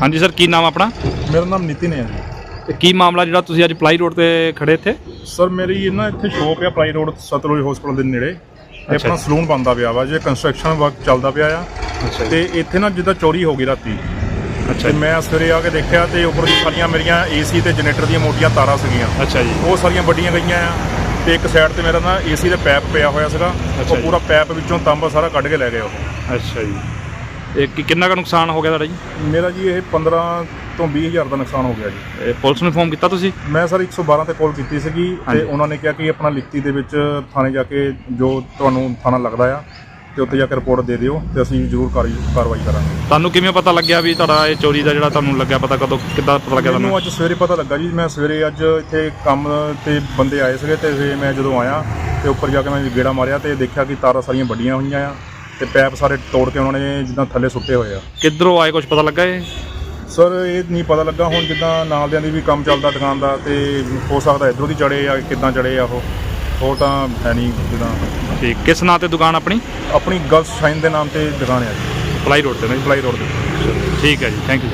ਹਾਂਜੀ ਸਰ ਕੀ ਨਾਮ ਆਪਣਾ? ਮੇਰਾ ਨਾਮ ਨਿਤਿਨ ਹੈ ਜੀ। ਤੇ ਕੀ ਮਾਮਲਾ ਜਿਹੜਾ ਤੁਸੀਂ ਅੱਜ ਪਲਾਈ ਰੋਡ ਤੇ ਖੜੇ ਇੱਥੇ? ਸਰ ਮੇਰੀ ਨਾ ਇੱਥੇ ਸ਼ੋਪ ਆ ਪਲਾਈ ਰੋਡ ਸਤਲੁਜ ਹਸਪੀਟਲ ਦੇ ਨੇੜੇ। ਅੱਛਾ। ਆਪਣਾ ਜੀ। ਸਲੂਨ ਬੰਦਾ ਪਿਆ ਵਾ ਜੇ ਕੰਸਟਰਕਸ਼ਨ ਵਰਕ ਚੱਲਦਾ ਪਿਆ ਆ। ਤੇ ਇੱਥੇ ਨਾ ਜਿੱਦਾਂ ਚੋਰੀ ਹੋ ਗਈ ਰਾਤੀ। ਅੱਛਾ ਤੇ ਜੀ। ਮੈਂ ਸਵੇਰੇ ਆ ਕੇ ਦੇਖਿਆ ਤੇ ਉੱਪਰ ਸਾਰੀਆਂ ਮੇਰੀਆਂ ਏਸੀ ਤੇ ਜਨਰੇਟਰ ਦੀਆਂ ਮੋਟੀਆਂ ਤਾਰਾਂ ਸੀਗੀਆਂ। ਅੱਛਾ ਜੀ। ਉਹ ਸਾਰੀਆਂ ਵੱਡੀਆਂ ਗਈਆਂ ਆ। ਤੇ ਇੱਕ ਸਾਈਡ ਤੇ ਮੇਰਾ ਨਾ ਏਸੀ ਦਾ ਪੈਪ ਪਿਆ ਹੋਇਆ ਸੀਗਾ। ਅੱਛਾ ਉਹ ਜੀ। ਪੂਰਾ ਪੈਪ ਵਿੱਚੋਂ ਤਾਂਬਾ ਸਾਰਾ ਕੱਢ ਕੇ ਲੈ ਗਏ ਉਹ। ਅੱਛਾ ਜੀ। ਇਹ ਕੀ- ਕਿੰਨਾ ਕੁ ਨੁਕਸਾਨ ਹੋ ਗਿਆ ਤੁਹਾਡਾ ਜੀ? ਮੇਰਾ ਜੀ ਇਹ 15 ਤੋਂ 20 ਹਜ਼ਾਰ ਦਾ ਨੁਕਸਾਨ ਹੋ ਗਿਆ ਜੀ। ਇਹ ਪੁਲਿਸ ਨੂੰ ਇਨਫੋਰਮ ਕੀਤਾ ਤੁਸੀਂ? ਮੈਂ ਸਰ 112 ਤੇ ਕਾਲ ਕੀਤੀ ਸੀਗੀ ਹਾਂਜੀ। ਤੇ ਉਹਨਾਂ ਨੇ ਕਿਹਾ ਕਿ ਆਪਣਾ ਲਿਖਤੀ ਦੇ ਵਿੱਚ ਥਾਣੇ ਜਾ ਕੇ ਜੋ ਤੁਹਾਨੂੰ ਥਾਣਾ ਲੱਗਦਾ ਆ ਤੇ ਉੱਥੇ ਜਾ ਕੇ ਰਿਪੋਰਟ ਦੇ ਦਿਓ ਤੇ ਅਸੀਂ ਜ਼ਰੂਰ ਕਾਰਵਾਈ ਕਾਰਵਾਈ ਕਰਾਂਗੇ। ਤੁਹਾਨੂੰ ਕਿਵੇਂ ਪਤਾ ਲੱਗਿਆ ਵੀ ਤੁਹਾਡਾ ਇਹ ਚੋਰੀ ਦਾ ਜਿਹੜਾ ਤੁਹਾਨੂੰ ਲੱਗਿਆ ਪਤਾ ਕਦੋਂ ਕਿੱਦਾਂ ਪਤਾ ਲੱਗਿਆ ਮੈਨੂੰ ਤੁਹਾਨੂੰ? ਅੱਜ ਸਵੇਰੇ ਪਤਾ ਲੱਗਾ ਜੀ ਮੈਂ ਸਵੇਰੇ ਅੱਜ ਇੱਥੇ ਕੰਮ ਤੇ ਬੰਦੇ ਆਏ ਸੀਗੇ ਤੇ ਫਿਰ ਮੈਂ ਜਦੋਂ ਆਇਆ ਤੇ ਉੱਪਰ ਜਾ ਕੇ ਮੈਂ ਗੇੜਾ ਮਾਰਿਆ ਤੇ ਦੇਖਿਆ ਕਿ ਤਾਰਾਂ ਸਾਰੀਆਂ ਵੱਡੀਆਂ ਹੋਈਆਂ ਆ। ਤੇ ਪੈਪ ਸਾਰੇ ਤੋੜ ਕੇ ਉਹਨਾਂ ਨੇ ਜਿੱਦਾਂ ਥੱਲੇ ਸੁੱਟੇ ਹੋਏ ਆ। ਕਿੱਧਰੋਂ ਆਏ ਕੁਝ ਪਤਾ ਲੱਗਾ ਇਹ? ਸਰ ਇਹ ਨਹੀਂ ਪਤਾ ਲੱਗਾ ਹੁਣ ਜਿੱਦਾਂ ਨਾਲਦਿਆਂ ਦੀ ਵੀ ਕੰਮ ਚੱਲਦਾ ਦੁਕਾਨ ਦਾ ਤੇ ਹੋ ਸਕਦਾ ਇਧਰੋਂ ਦੀ ਚੜੇ ਆ ਕਿੱਦਾਂ ਚੜੇ ਆ ਉਹ। ਹੋਰ ਤਾਂ ਹੈ ਨਹੀਂ ਜਿੱਦਾਂ। ਠੀਕ ਕਿਸ ਨਾਂ ਤੇ ਦੁਕਾਨ ਆਪਣੀ? ਆਪਣੀ ਗਰਲਸ ਸ਼ਾਈਨ ਦੇ ਨਾਮ ਤੇ ਦੁਕਾਨ ਹੈ ਜੀ। ਪਲਾਈ ਰੋਡ ਤੇ ਨਾ ਜੀ? ਪਲਾਈ ਰੋਡ ਤੇ। ਠੀਕ ਹੈ ਜੀ ਥੈਂਕ ਯੂ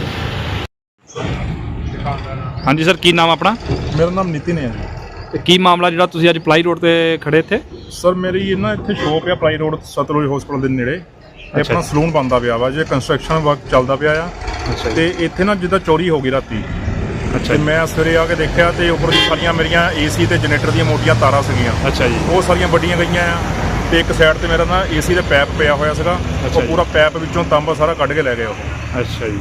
ਹਾਂਜੀ ਸਰ ਕੀ ਨਾਮ ਆਪਣਾ? ਮੇਰਾ ਨਾਮ ਨਿਤਿਨ ਹੈ ਜੀ। ਤੇ ਕੀ ਮਾਮਲਾ ਜਿਹੜਾ ਤੁਸੀਂ ਅੱਜ ਪਲਾਈ ਰੋਡ ਤੇ ਖੜੇ ਇੱਥੇ? ਸਰ ਮੇਰੀ ਨਾ ਇੱਥੇ ਸ਼ੋਪ ਆ ਪਲਾਈ ਰੋਡ ਸਤਲੁਜ ਹਸਪੀਟਲ ਦੇ ਨੇੜੇ। ਤੇ ਆਪਣਾ। ਸਲੂਨ ਬੰਦਾ ਪਿਆ ਵਾ ਜੇ ਕੰਸਟਰਕਸ਼ਨ ਵਰਕ ਚੱਲਦਾ ਪਿਆ ਆ। ਤੇ ਇੱਥੇ ਨਾ ਜਿੱਦਾਂ ਚੋਰੀ ਹੋ ਗਈ ਰਾਤੀ ਅੱਛਾ ਮੈਂ ਸਵੇਰੇ ਆ ਕੇ ਦੇਖਿਆ ਤੇ ਉੱਪਰ ਸਾਰੀਆਂ ਮੇਰੀਆਂ ਏਸੀ ਤੇ ਜਨਰੇਟਰ ਦੀਆਂ ਮੋਟੀਆਂ ਤਾਰਾਂ ਸੀਗੀਆਂ। ਅੱਛਾ ਜੀ। ਉਹ ਸਾਰੀਆਂ ਵੱਡੀਆਂ ਗਈਆਂ ਆ ਤੇ ਇੱਕ ਸਾਈਡ ਤੇ ਮੇਰਾ ਨਾ ਏਸੀ ਦਾ ਪੈਪ ਪਿਆ ਹੋਇਆ ਸੀਗਾ। ਅੱਛਾ ਉਹ। ਪੂਰਾ ਪੈਪ ਵਿੱਚੋਂ ਤਾਂਬਾ ਸਾਰਾ ਕੱਢ ਕੇ ਲੈ ਗਏ ਉਹ। ਅੱਛਾ ਜੀ।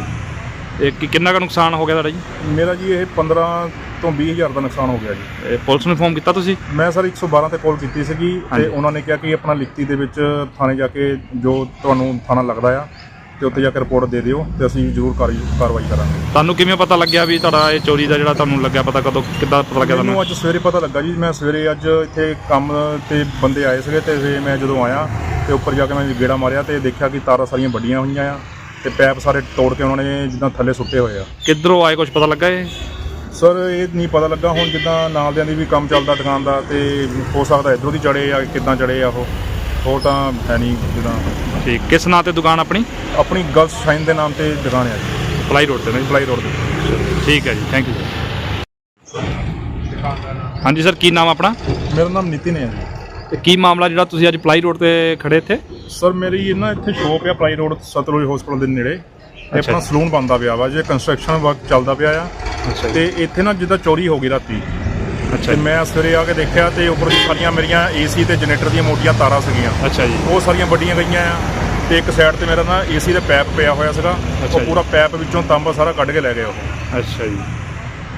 ਇਹ ਕੀ- ਕਿੰਨਾ ਕੁ ਨੁਕਸਾਨ ਹੋ ਗਿਆ ਤੁਹਾਡਾ ਜੀ? ਮੇਰਾ ਜੀ ਇਹ 15 ਤੋਂ 20 ਹਜ਼ਾਰ ਦਾ ਨੁਕਸਾਨ ਹੋ ਗਿਆ ਜੀ। ਇਹ ਪੁਲਿਸ ਨੂੰ ਇਨਫੋਰਮ ਕੀਤਾ ਤੁਸੀਂ? ਮੈਂ ਸਰ 112 ਤੇ ਕਾਲ ਕੀਤੀ ਸੀਗੀ। ਤੇ ਉਹਨਾਂ ਨੇ ਕਿਹਾ ਕਿ ਆਪਣਾ ਲਿਖਤੀ ਦੇ ਵਿੱਚ ਥਾਣੇ ਜਾ ਕੇ ਜੋ ਤੁਹਾਨੂੰ ਥਾਣਾ ਲੱਗਦਾ ਆ ਤੇ ਉੱਥੇ ਜਾ ਕੇ ਰਿਪੋਰਟ ਦੇ ਦਿਓ ਤੇ ਅਸੀਂ ਜ਼ਰੂਰ ਕਾਰਵਾਈ ਕਾਰਵਾਈ ਕਰਾਂਗੇ। ਤੁਹਾਨੂੰ ਕਿਵੇਂ ਪਤਾ ਲੱਗਿਆ ਵੀ ਤੁਹਾਡਾ ਇਹ ਚੋਰੀ ਦਾ ਜਿਹੜਾ ਤੁਹਾਨੂੰ ਲੱਗਿਆ ਪਤਾ ਕਦੋਂ ਕਿੱਦਾਂ ਪਤਾ ਲੱਗਿਆ ਮੈਨੂੰ ਤੁਹਾਨੂੰ? ਅੱਜ ਸਵੇਰੇ ਪਤਾ ਲੱਗਾ ਜੀ ਮੈਂ ਸਵੇਰੇ ਅੱਜ ਇੱਥੇ ਕੰਮ ਤੇ ਬੰਦੇ ਆਏ ਸੀਗੇ ਤੇ ਫਿਰ ਮੈਂ ਜਦੋਂ ਆਇਆ ਤੇ ਉੱਪਰ ਜਾ ਕੇ ਮੈਂ ਗੇੜਾ ਮਾਰਿਆ ਤੇ ਦੇਖਿਆ ਕਿ ਤਾਰਾਂ ਸਾਰੀਆਂ ਵੱਡੀਆਂ ਹੋਈਆਂ ਆ ਤੇ ਪੈਪ ਸਾਰੇ ਤੋੜ ਕੇ ਉਹਨਾਂ ਨੇ ਜਿੱਦਾਂ ਥੱਲੇ ਸੁੱਟੇ ਹੋਏ ਆ। ਕਿੱਧਰੋਂ ਆਏ ਕੁਝ ਪਤਾ ਲੱਗਾ ਇਹ? ਸਰ ਇਹ ਨਹੀਂ ਪਤਾ ਲੱਗਾ ਹੁਣ ਜਿੱਦਾਂ ਨਾਲਦਿਆਂ ਦੀ ਵੀ ਕੰਮ ਚੱਲਦਾ ਦੁਕਾਨ ਦਾ ਤੇ ਹੋ ਸਕਦਾ ਇਧਰੋਂ ਦੀ ਚੜੇ ਆ ਕਿੱਦਾਂ ਚੜੇ ਆ ਉਹ। ਹੋਰ ਤਾਂ ਹੈ ਨਹੀਂ ਜਿੱਦਾਂ। ਠੀਕ। ਕਿਸ ਨਾਂ ਤੇ ਦੁਕਾਨ ਆਪਣੀ? ਆਪਣੀ ਗਰਲਸ ਸ਼ਾਈਨ ਦੇ ਨਾਮ ਤੇ ਦੁਕਾਨ ਹੈ ਜੀ। ਪਲਾਈ ਰੋਡ ਤੇ ਨਾ ਪਲਾਈ ਰੋਡ ਤੇ। ਠੀਕ ਹੈ ਜੀ। ਥੈਂਕ ਯੂ ਹਾਂਜੀ ਸਰ ਕੀ ਨਾਮ ਆਪਣਾ? ਮੇਰਾ ਨਾਮ ਨਿਤਿਨ ਹੈ ਜੀ। ਤੇ ਕੀ ਮਾਮਲਾ ਜਿਹੜਾ ਤੁਸੀਂ ਅੱਜ ਪਲਾਈ ਰੋਡ ਤੇ ਖੜੇ ਇੱਥੇ? ਸਰ ਮੇਰੀ ਨਾ ਇੱਥੇ ਸ਼ੋਪ ਆ ਪਲਾਈ ਰੋਡ ਸਤਲੁਜ ਹਸਪੀਟਲ ਦੇ ਨੇੜੇ। ਤੇ ਅੱਛਾ ਆਪਣਾ। ਸਲੂਨ ਬੰਦਾ ਪਿਆ ਵਾ ਜੇ ਕੰਸਟਰਕਸ਼ਨ ਵਰਕ ਚੱਲਦਾ ਪਿਆ ਆ। ਅੱਛਾ ਤੇ ਇੱਥੇ ਨਾ ਜਿੱਦਾਂ ਚੋਰੀ ਹੋ ਗਈ ਰਾਤੀ ਅੱਛਾ ਤੇ ਜੀ। ਮੈਂ ਸਵੇਰੇ ਆ ਕੇ ਦੇਖਿਆ ਤੇ ਉੱਪਰ ਸਾਰੀਆਂ ਮੇਰੀਆਂ ਏਸੀ ਤੇ ਜਨਰੇਟਰ ਦੀਆਂ ਮੋਟੀਆਂ ਤਾਰਾਂ ਸੀਗੀਆਂ। ਅੱਛਾ ਜੀ। ਉਹ ਸਾਰੀਆਂ ਵੱਡੀਆਂ ਗਈਆਂ ਆ ਤੇ ਇੱਕ ਸਾਈਡ ਤੇ ਮੇਰਾ ਨਾ ਏਸੀ ਦਾ ਪੈਪ ਪਿਆ ਹੋਇਆ ਸੀਗਾ। ਅੱਛਾ ਉਹ ਜੀ। ਪੂਰਾ ਪੈਪ ਵਿੱਚੋਂ ਤਾਂਬਾ ਸਾਰਾ ਕੱਢ ਕੇ ਲੈ ਗਏ ਉਹ। ਅੱਛਾ ਜੀ।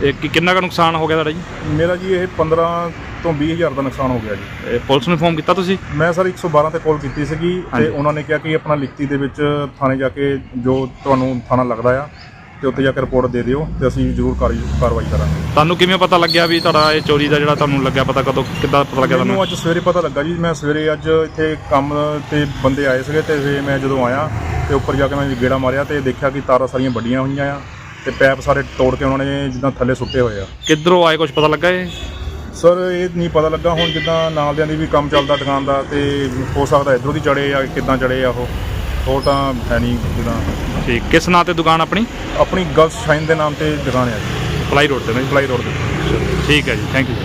ਇਹ ਕੀ- ਕਿੰਨਾ ਕੁ ਨੁਕਸਾਨ ਹੋ ਗਿਆ ਤੁਹਾਡਾ ਜੀ? ਮੇਰਾ ਜੀ ਇਹ 15 ਤੋਂ 20 ਹਜ਼ਾਰ ਦਾ ਨੁਕਸਾਨ ਹੋ ਗਿਆ ਜੀ। ਇਹ ਪੁਲਿਸ ਨੂੰ ਇਨਫੋਰਮ ਕੀਤਾ ਤੁਸੀਂ? ਮੈਂ ਸਰ 112 ਤੇ ਕਾਲ ਕੀਤੀ ਸੀਗੀ ਹਾਂਜੀ। ਤੇ ਉਹਨਾਂ ਨੇ ਕਿਹਾ ਕਿ ਆਪਣਾ ਲਿਖਤੀ ਦੇ ਵਿੱਚ ਥਾਣੇ ਜਾ ਕੇ ਜੋ ਤੁਹਾਨੂੰ ਥਾਣਾ ਲੱਗਦਾ ਆ ਤੇ ਉੱਥੇ ਜਾ ਕੇ ਰਿਪੋਰਟ ਦੇ ਦਿਓ ਤੇ ਅਸੀਂ ਜ਼ਰੂਰ ਕਾਰਵਾਈ ਕਾਰਵਾਈ ਕਰਾਂਗੇ। ਤੁਹਾਨੂੰ ਕਿਵੇਂ ਪਤਾ ਲੱਗਿਆ ਵੀ ਤੁਹਾਡਾ ਇਹ ਚੋਰੀ ਦਾ ਜਿਹੜਾ ਤੁਹਾਨੂੰ ਲੱਗਿਆ ਪਤਾ ਕਦੋਂ ਕਿੱਦਾਂ ਪਤਾ ਲੱਗਿਆ ਮੈਨੂੰ ਤੁਹਾਨੂੰ? ਅੱਜ ਸਵੇਰੇ ਪਤਾ ਲੱਗਾ ਜੀ ਮੈਂ ਸਵੇਰੇ ਅੱਜ ਇੱਥੇ ਕੰਮ ਤੇ ਬੰਦੇ ਆਏ ਸੀਗੇ ਤੇ ਫਿਰ ਮੈਂ ਜਦੋਂ ਆਇਆ ਤੇ ਉੱਪਰ ਜਾ ਕੇ ਮੈਂ ਗੇੜਾ ਮਾਰਿਆ ਤੇ ਦੇਖਿਆ ਕਿ ਤਾਰਾਂ ਸਾਰੀਆਂ ਵੱਡੀਆਂ ਹੋਈਆਂ ਆ ਤੇ ਪੈਪ ਸਾਰੇ ਤੋੜ ਕੇ ਉਹਨਾਂ ਨੇ ਜਿੱਦਾਂ ਥੱਲੇ ਸੁੱਟੇ ਹੋਏ ਆ। ਕਿੱਧਰੋਂ ਆਏ ਕੁਝ ਪਤਾ ਲੱਗਾ ਇਹ? ਸਰ ਇਹ ਨਹੀਂ ਪਤਾ ਲੱਗਾ ਹੁਣ ਜਿੱਦਾਂ ਨਾਲਦਿਆਂ ਦੀ ਵੀ ਕੰਮ ਚੱਲਦਾ ਦੁਕਾਨ ਦਾ ਤੇ ਹੋ ਸਕਦਾ ਇਧਰੋਂ ਦੀ ਚੜੇ ਆ ਕਿੱਦਾਂ ਚੜੇ ਆ ਉਹ। ਤਾਂ ਹੈ ਨਹੀਂ ਜਿੱਦਾਂ। ਠੀਕ ਕਿਸ ਨਾਂ ਤੇ ਦੁਕਾਨ ਆਪਣੀ? ਆਪਣੀ ਗਰਲਸ ਸ਼ਾਈਨ ਦੇ ਨਾਮ ਤੇ ਦੁਕਾਨ ਹੈ ਜੀ। ਪਲਾਈ ਰੋਡ ਤੇ ਨਾ ਜੀ ਪਲਾਈ ਰੋਡ ਤੇ। ਠੀਕ ਹੈ ਜੀ ਥੈਂਕ ਯੂ